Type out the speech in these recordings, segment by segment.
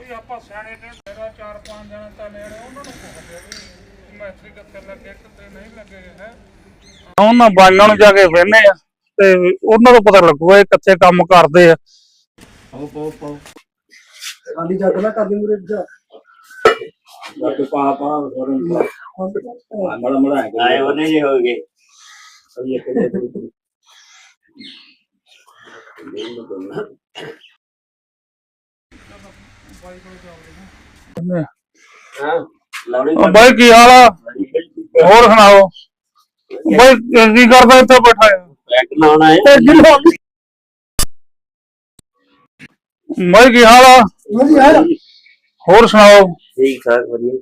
ਕੋਈ ਆਪਾਂ ਸਿਆਣੇ ਨੇ ਮੇਰਾ ਚਾਰ ਪੰਜ ਜਣਾ ਤਾਂ ਨੇੜੇ ਉਹਨਾਂ ਨੂੰ ਪੁੱਛਦੇ ਵੀ ਮੈਸਤਰੀ ਕਿੱਥੇ ਲੱਗੇ ਕਿੱਥੇ ਨਹੀਂ ਲੱਗੇ ਹੈ। ਉਹਨਾਂ ਬਾਈਆਂ ਨੂੰ ਜਾ ਕੇ ਵੇਨੇ ਆ ਤੇ ਉਹਨਾਂ ਨੂੰ ਪਤਾ ਲੱਗੂਗਾ ਇਹ ਕਿੱਥੇ ਕੰਮ ਕਰਦੇ ਆ। ਪਾਓ ਪਾਓ ਪਾਓ। ਖਾਲੀ ਜੱਗ ਨਾ ਕਰਦੀ ਮੁਰੇ ਜਾ। ਲੱਗ ਪਾ ਪਾ ਫੋਰਨ ਪਾ। ਮੜਾ ਮੜਾ ਆਏ ਉਹਨੇ ਜੇ ਹੋ ਗਏ। ਅਭੀ ਇੱਕ ਦੇ ਦੋ। ਹਾਂ ਬਾਈ ਕੀ ਹਾਲ ਆ? ਹੋਰ ਸੁਣਾਓ? ਬਾਈ ਕੀ ਕਰਦਾ ਇੱਥੇ ਬੈਠਾ ਆ ਬੈਕ ਲਾਉਣਾ ਹੈ। ਬਾਈ ਕੀ ਹਾਲ ਆ? ਹੋਰ ਸੁਣਾਓ? ਠੀਕ ਠਾਕ ਵਧੀਆ।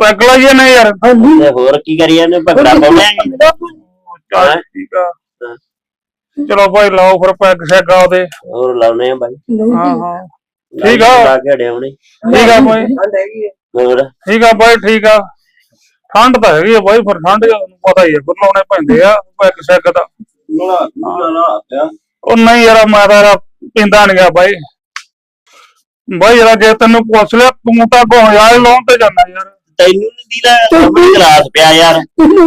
ਪੈਗ ਲਾਈਏ ਨਾ ਯਾਰ? ਤੇ ਹੋਰ ਕੀ ਕਰੀ ਜਾਂਦੇ ਭਗੜਾ ਪਾਉਣੇ ਚੱਲ ਠੀਕ ਆ। ਚਲੋ ਭਾਈ ਲਾਓ ਫਿਰ ਪੈਗ ਸ਼ੈਗ ਉਹਦੇ। ਹੋਰ ਲਾਉਣੇ ਆ ਬਾਈ। ਹਾਂ ਹਾਂ। ਠੀਕ ਆ। ਲਾ ਕੇ ਠੀਕ ਆ ਬਾਈ ਹੈਗੀ ਹੈ ਹੋਰ? ਠੀਕ ਆ ਬਾਈ ਠੀਕ ਆ। ਠੰਡ ਤਾਂ ਹੈਗੀ ਆ ਬਾਈ ਫਿਰ ਠੰਡ ਤੁਹਾਨੂੰ ਪਤਾ ਹੀ ਆ ਫਿਰ ਲਾਉਣੇ ਪੈਂਦੇ ਆ ਪੈਗ ਸ਼ੈਗ ਦਾ। ਉਹ ਨਹੀਂ ਯਾਰ ਮੈਂ ਤਾਂ ਯਾਰ ਪੀਂਦਾ ਨਹੀਂ ਗਿਆ ਬਾਈ ਬਾਈ ਯਾਰ ਜੇ ਤੈਨੂੰ ਪੁੱਛ ਲਿਆ ਤੂੰ ਤਾਂ ਗੋਹਿਆ ਲਾਉਣ ਤੇ ਜਾਂਦਾ ਯਾਰ। ਤੈਨੂੰ ਨਹੀਂ ਦੀਦਾ ਆਪਣੀ ਕਲਾਸ ਪਿਆ ਯਾਰ।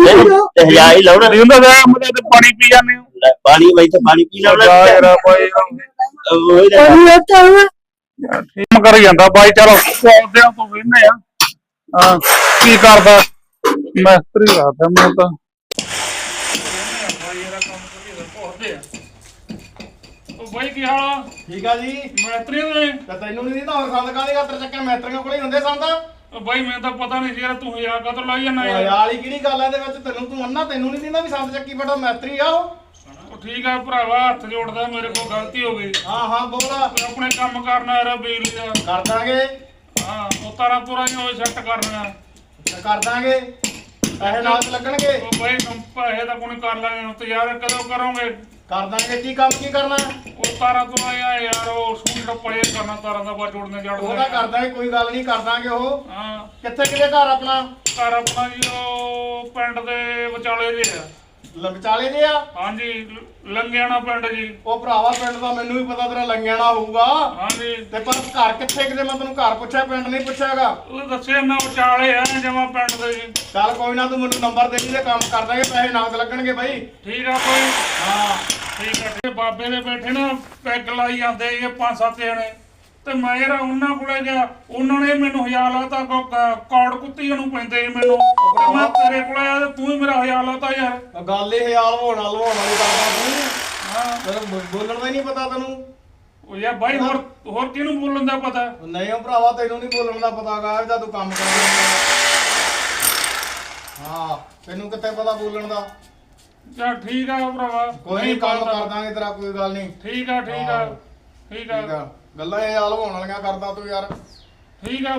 ਤੈਨੂੰ ਤੇ ਹਜ਼ਾਰ ਹੀ ਲਾਉਣਾ। ਹੁੰਦਾ ਜਾ ਮੈਂ ਤੇ ਪਾਣੀ ਪੀ ਜਾਂਦੇ ਹੋ। ਲੈ, ਪਾਣੀ ਬਾਈ ਤੇ ਪਾਣੀ ਪੀ ਲਾਉਣਾ। ਯਾਰ ਬਾਈ ਉਹੀ ਤਾਂ ਗੱਲ। ਠੀਕ ਕਰੀ ਜਾਂਦਾ ਬਾਈ ਚਲੋ ਪੌਦਿਆਂ ਤੋਂ ਵੇਨੇ ਆ। ਕੀ ਕਰਦਾ? ਮੈਸਤਰੀ ਰਾਦਾ ਮੈਂ ਤਾਂ। ਉਹ ਬਾਈ ਕੀ ਹਾਲ ਆ? ਠੀਕ ਆ ਜੀ। ਮੈਸਤਰੀ ਨੇ? ਤੇ ਤੈਨੂੰ ਨਹੀਂ ਦਿੰਦਾ ਹੋਰ ਸੰਦ ਕਾਹਦੇ ਖਾਤਰ ਚੱਕੇ ਮੈਟਰੀਆਂ ਕੋਲੇ ਹੀ ਹੁੰਦੇ ਸੰਦ। ਉਹ ਬਾਈ ਮੈਨੂੰ ਤਾਂ ਪਤਾ ਨਹੀਂ ਸੀ ਯਾਰ ਤੂੰ ਹਜ਼ਾਰ ਕਦੋਂ ਲਾਈ ਜਾਂਦਾ ਯਾਰ? ਯਾਰ ਵਾਲੀ ਕਿਹੜੀ ਗੱਲ ਆ ਇਹਦੇ ਵਿੱਚ? ਤੈਨੂੰ ਤੂੰ ਅੰਨਾ ਤੈਨੂੰ ਨਹੀਂ ਦਿੰਦਾ ਵੀ ਸੰਦ ਚੱਕੀ ਬੈਠਾ ਮੈਟਰੀ ਆ ਉਹ। ਠੀਕ ਆ ਭਰਾਵਾ ਹੱਥ ਜੋੜਦਾ ਮੇਰੇ ਕੋਲ ਗਲਤੀ ਹੋ ਗਈ। ਹਾਂ ਹਾਂ ਬੋਲ। ਤੇ ਆਪਣੇ ਕੰਮ ਕਰਨਾ ਯਾਰ ਬਿਜਲੀ ਦਾ। ਕਰ ਦਾਂਗੇ। ਹਾਂ ਉਹ ਤਾਰਾਂ ਤੁਰਾਂ ਹੀ ਹੋਏ ਸੈੱਟ ਕਰਨਾ ਤੇ ਕਰ ਦਾਂਗੇ। ਪੈਸੇ ਨਾਲ ਤੇ ਲੱਗਣਗੇ। ਉਹ ਬਾਈ ਪੈਸੇ ਤਾਂ ਕੋਈ ਕਰ ਲਾਂਗੇ ਹੁਣ ਤੇ ਯਾਰ ਕਦੋਂ ਕਰੋਗੇ? ਕਰ ਦਾਂਗੇ ਕੀ ਕੰਮ ਕੀ ਕਰਨਾ? ਉਹ ਤਾਰਾਂ ਆ ਯਾਰ ਉਹ ਸੂਟ ਪੜੇ ਕਰਨਾ ਤਾਰਾਂ ਦਾ ਬਾ ਜੋੜਨੇ ਉਹਦਾ ਕਰ ਜੜਦਾ ਦਾਂਗੇ ਕੋਈ ਗੱਲ ਨਹੀਂ ਕਰ ਦਾਂਗੇ ਉਹ। ਹਾਂ। ਕਿੱਥੇ ਕਿਹਦੇ ਘਰ ਆਪਣਾ? ਘਰ ਆਪਣਾ ਜੀ ਉਹ ਪਿੰਡ ਦੇ ਵਿਚਾਲੇ ਦੇ ਆ। ਵਿਚਾਲੇ ਦੇ ਆ? ਹਾਂਜੀ ਲੰਗਿਆਣਾ ਪਿੰਡ ਜੀ। ਉਹ ਭਰਾਵਾ ਪਿੰਡ ਦਾ ਮੈਨੂੰ ਵੀ ਪਤਾ ਤੇਰਾ ਲੰਗਿਆਣਾ ਹੋਊਗਾ। ਹਾਂਜੀ। ਤੇ ਪਰ ਘਰ ਕਿੱਥੇ ਕਿਤੇ ਮੈਂ ਤੈਨੂੰ ਘਰ ਪੁੱਛਿਆ ਪਿੰਡ ਨਹੀਂ ਪੁੱਛਿਆਗਾ? ਉਹ ਦੱਸਿਆ ਨਾ ਵਿਚਾਲੇ ਆ ਜਮਾ ਪਿੰਡ ਦੇ ਜੀ। ਚੱਲ ਕੋਈ ਨਾ ਤੂੰ ਮੈਨੂੰ ਨੰਬਰ ਦੇ ਦੀ ਤੇ ਕੰਮ ਕਰ ਦਾਂਗੇ ਪੈਸੇ ਨਾਲ ਲੱਗਣਗੇ ਬਾਈ। ਠੀਕ ਆ ਕੋਈ? ਹਾਂ। ਠੀਕ ਆ ਬਾਬੇ ਦੇ ਬੈਠੇ ਨਾ ਪੈਗ ਲਾਈ ਜਾਂਦੇ ਇਹ ਪੰਜ ਸੱਤ ਜਣੇ। ਤੇ ਮੈਂ ਯਾਰ ਉਹਨਾਂ ਕੋਲੇ ਗਿਆ ਉਹਨਾਂ ਨੇ ਮੈਨੂੰ ਹਜ਼ਾਰ ਲਾਤਾ ਕੌੜ ਕੁੱਤੀ ਨੂੰ ਪੈਂਦੇ ਮੈਨੂੰ। ਤੇ ਮੈਂ ਤੇਰੇ ਕੋਲੇ ਆ ਤੇ ਤੂੰ ਹੀ ਮੇਰਾ ਹਜ਼ਾਰ ਲਾਤਾ ਯਾਰ। ਗੱਲ ਇਹ ਹਾਲ ਹੋਣਾ ਲਵਾਉਣ ਵਾਲੀ ਕਰਦਾ ਤੂੰ। ਹਾਂ। ਤੈਨੂੰ ਬ- ਬੋਲਣ ਦਾ ਹੀ ਨਹੀਂ ਪਤਾ ਤੈਨੂੰ। ਉਹ ਯਾਰ ਬਾਈ ਹੋਰ ਹੋਰ ਕਿਹਨੂੰ ਬੋਲਣ ਦਾ ਪਤਾ? ਉਹ ਨਹੀਂ ਉਹ ਭਰਾਵਾ ਤੈਨੂੰ ਨਹੀਂ ਬੋਲਣ ਦਾ ਪਤਾਗਾ ਇਹਦਾ ਤੂੰ ਕੰਮ ਕਰਦਾ ਹਾਂ ਤੈਨੂੰ ਕਿੱਥੇ ਪਤਾ ਬੋਲਣ ਦਾ? ਚਲ ਠੀਕ ਆ ਭਰਾਵਾ। ਕੋਈ ਨਹੀਂ ਕੰਮ ਕਰ ਦਾਂਗੇ ਤੇਰਾ ਕੋਈ ਗੱਲ ਨਹੀਂ ਠੀਕ ਆ ਠੀਕ ਆ। ਠੀਕ ਠੀਕ ਆ। ਆ। ਗੱਲਾਂ ਇਹ ਹਾਲ ਹੋਣ ਵਾਲੀਆਂ ਕਰਦਾ ਤੂੰ ਯਾਰ। ਠੀਕ ਆ